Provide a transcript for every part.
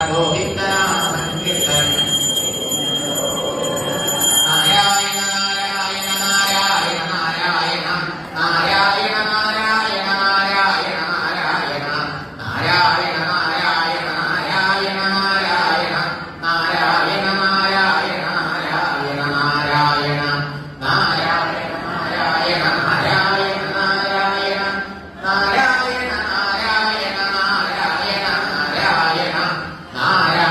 Gracias. Ah, Ara.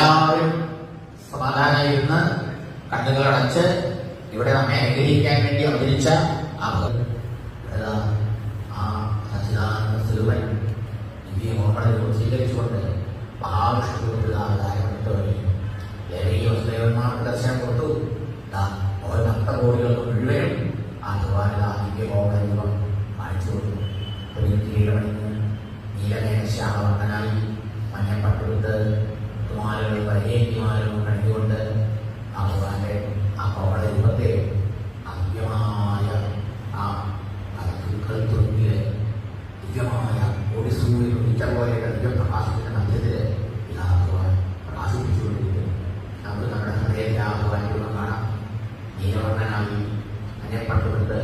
എല്ലാവരും സമാധാനായിരുന്ന് കണ്ണുകളടച്ച് ഇവിടെ നമ്മെ അനുഗ്രഹിക്കാൻ വേണ്ടി അവതരിച്ച ആ ആ സ്വീകരിച്ചുകൊണ്ട് മഹാവിഷ്ണുവിന്റെ ദർശനം കൊടുത്തു. ഭക്തകോടികൾക്ക് മുഴുവനും ആ ഭഗവാന്റെ ദിവ്യ കൊടുത്തു. നീലമേഘ ശ്യാമവർണനായി മഞ്ഞപ്പട്ടുവിട്ട് നിരോധനം അറിയപ്പെട്ടുകൊണ്ട്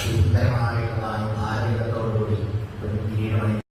അതിസുന്ദരമായ